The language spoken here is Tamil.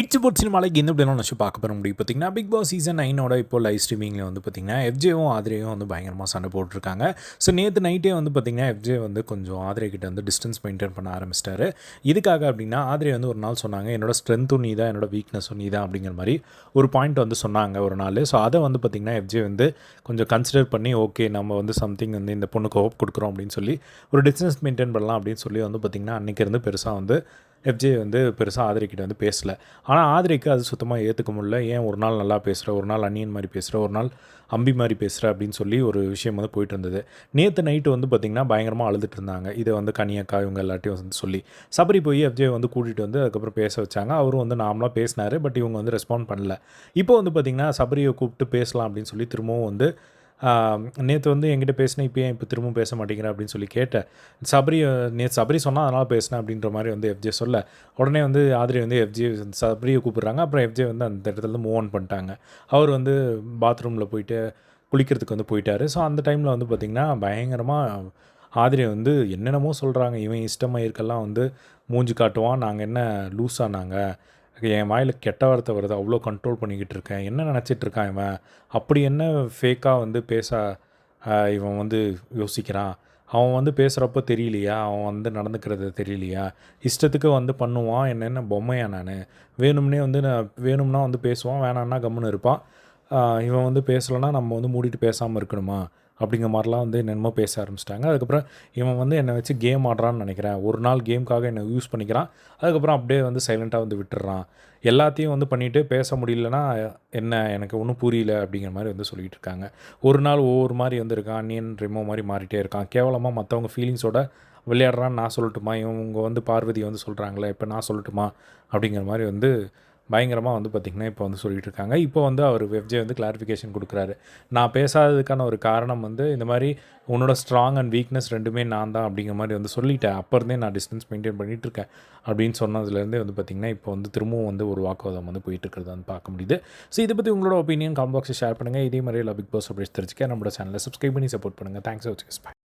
இட்ஸ் போட் சினிமாவில் எந்த இப்படிலாம் நினச்சி பார்க்க போகிற முடியும்? பார்த்தீங்கன்னா பிக் பாஸ் சீசன் நைனோட இப்போ லைவ் ஸ்ட்ரீமிங்கில் வந்து பார்த்திங்கன்னா எஃப்ஜேவும் ஆதிரையும் வந்து பயங்கரமாக சண்டை போட்டிருக்காங்க. ஸோ நேற்று நைட்டே வந்து பார்த்திங்கன்னா எஃப்ஜே வந்து கொஞ்சம் ஆதிரை கிட்ட வந்து டிஸ்டன்ஸ் மெயின்டைன் பண்ண ஆரம்பிச்சிட்டாரு. இதுக்காக அப்படின்னா ஆதிரை வந்து ஒரு நாள் சொன்னாங்க என்னோட ஸ்ட்ரென்த்தும் நீ தான் என்னோட வீக்னஸும் நீ தான் அப்படிங்கிற மாதிரி ஒரு பாயிண்ட் வந்து சொன்னாங்க ஒரு நாள். ஸோ அதை வந்து பார்த்திங்கன்னா எஃப்ஜே வந்து கொஞ்சம் கன்சிடர் பண்ணி ஓகே நம்ம வந்து சம்திங் வந்து இந்த பொண்ணுக்கு ஹோப் கொடுக்குறோம் அப்படின்னு சொல்லி ஒரு டிஸ்டன்ஸ் மெயின்டைன் பண்ணலாம் அப்படின்னு சொல்லி வந்து பார்த்திங்கன்னா அன்றைக்கி இருந்து பெருசாக வந்து எஃப்ஜே வந்து பெருசாக ஆதிரிக்கிட்ட வந்து பேசலை. ஆனால் ஆதிரிக்கு அது சுத்தமாக ஏற்றுக்க முடியல. ஏன் ஒரு நாள் நல்லா பேசுகிற ஒரு நாள் அன்னியன் மாதிரி பேசுகிற ஒரு நாள் அம்பி மாதிரி பேசுகிற அப்படின்னு சொல்லி ஒரு விஷயம் வந்து போயிட்டு இருந்தது. நேற்று நைட்டு வந்து பார்த்திங்கன்னா பயங்கரமாக அழுதுட்டு இருந்தாங்க. இதை வந்து கனியக்கா இவங்க எல்லாட்டையும் வந்து சொல்லி. சபரி போய் எஃப்ஜே வந்து கூட்டிகிட்டு வந்து அதுக்கப்புறம் பேச வச்சாங்க. அவரும் வந்து நார்மலாக பேசினார் பட் இவங்க வந்து ரெஸ்பாண்ட் பண்ணல. இப்போ வந்து பார்த்திங்கன்னா சபரியை கூப்பிட்டு பேசலாம் அப்படின்னு சொல்லி திரும்பவும் வந்து நேற்று வந்து என்கிட்ட பேசினேன் இப்போ ஏன் இப்போ திரும்பவும் பேச மாட்டேங்கிறேன் அப்படின்னு சொல்லி கேட்டேன் சபரி நேற்று சபரி சொன்னால் அதனால் பேசினேன் அப்படின்ற மாதிரி வந்து எஃப்ஜே சொல்ல. உடனே வந்து ஆதிரி வந்து எஃப்ஜே சபரியை கூப்பிட்றாங்க. அப்புறம் எஃப்ஜே வந்து அந்த இடத்துல மூவ் ஆன் பண்ணிட்டாங்க. அவர் வந்து பாத்ரூமில் போயிட்டு குளிக்கிறதுக்கு வந்து போயிட்டார். ஸோ அந்த டைமில் வந்து பார்த்திங்கன்னா பயங்கரமாக ஆதிரி வந்து என்னென்னமோ சொல்கிறாங்க இவன் இஷ்டமாக இருக்கெல்லாம் வந்து மூஞ்சி காட்டுவான். நாங்கள் என்ன லூஸாக நாங்கள் என் வாயில் கெட்ட வார்த்தை வருது அவ்வளோ கண்ட்ரோல் பண்ணிக்கிட்டு இருக்கேன். என்ன நினச்சிட்டு இருக்கான் இவன்? அப்படி என்ன ஃபேக்காக வந்து பேச இவன் வந்து யோசிக்கிறான்? அவன் வந்து பேசுகிறப்போ தெரியலையா? அவன் வந்து நடந்துக்கிறது தெரியலையா? இஷ்டத்துக்கு வந்து பண்ணுவான் என்னென்ன பொம்மையா நான்? வேணும்னே வந்து நான் வேணும்னா வந்து பேசுவான் வேணான்னா கம்முன்னு இருப்பான். இவன் வந்து பேசலைன்னா நம்ம வந்து மூடிட்டு பேசாமல் இருக்கணுமா? அப்படிங்கிற மாதிரிலாம் வந்து என்னென்னமோ பேச ஆரம்பிச்சிட்டாங்க. அதுக்கப்புறம் இவன் வந்து என்னை வச்சு கேம் ஆடுறான்னு நினைக்கிறேன். ஒரு நாள் கேமுக்காக என்னை யூஸ் பண்ணிக்கிறான். அதுக்கப்புறம் அப்படியே வந்து சைலண்ட்டாக வந்து விட்டுறான். எல்லாத்தையும் வந்து பண்ணிவிட்டு பேச முடியலன்னா என்ன எனக்கு ஒன்றும் புரியல அப்படிங்கிற மாதிரி வந்து சொல்லிகிட்டு இருக்காங்க. ஒரு நாள் ஒவ்வொரு மாதிரி வந்து இருக்கான். அன்னியன் ரெமோ மாதிரி மாறிட்டே இருக்கான். கேவலமாக மற்றவங்க ஃபீலிங்ஸோட விளையாடுறான்னு நான் சொல்லட்டுமா? இவங்க வந்து பார்வதி வந்து சொல்கிறாங்களே இப்போ நான் சொல்லட்டுமா? அப்படிங்கிற மாதிரி வந்து பயங்கரமாக வந்து பார்த்திங்கன்னா இப்போ வந்து சொல்லிகிட்டு இருக்காங்க. இப்போ வந்து அவர் வெப்ஜே வந்து கிளாரிஃபிகேஷன் கொடுக்குறாரு. நான் பேசாததுக்கான ஒரு காரணம் வந்து இந்த மாதிரி உன்னோட ஸ்ட்ராங் அண்ட் வீக்னஸ் ரெண்டுமே நான் தான் அப்படிங்கிற மாதிரி வந்து சொல்லிட்டேன். அப்போ இருந்தே நான் டிஸ்டன்ஸ் மெயின்டைன் பண்ணிகிட்டு இருக்கேன் அப்படின்னு சொன்னதுலேருந்தே வந்து பார்த்திங்கன்னா இப்போ வந்து திரும்பவும் வந்து ஒரு வாக்குவாதம் வந்து போயிட்டு வந்து பார்க்க முடியுது. ஸோ இதை பற்றி உங்களோட ஒப்பீனியன் காம்பாக்ஸை ஷேர் பண்ணுங்கள் இதே மாதிரி பிக் பாஸ் அப்படி தெரிஞ்சுக்க நம்மளோட சேனலை சப்ஸ்கிரைப் பண்ணி சப்போர்ட் பண்ணுங்கள் தேங்க்ஸ் வச்சு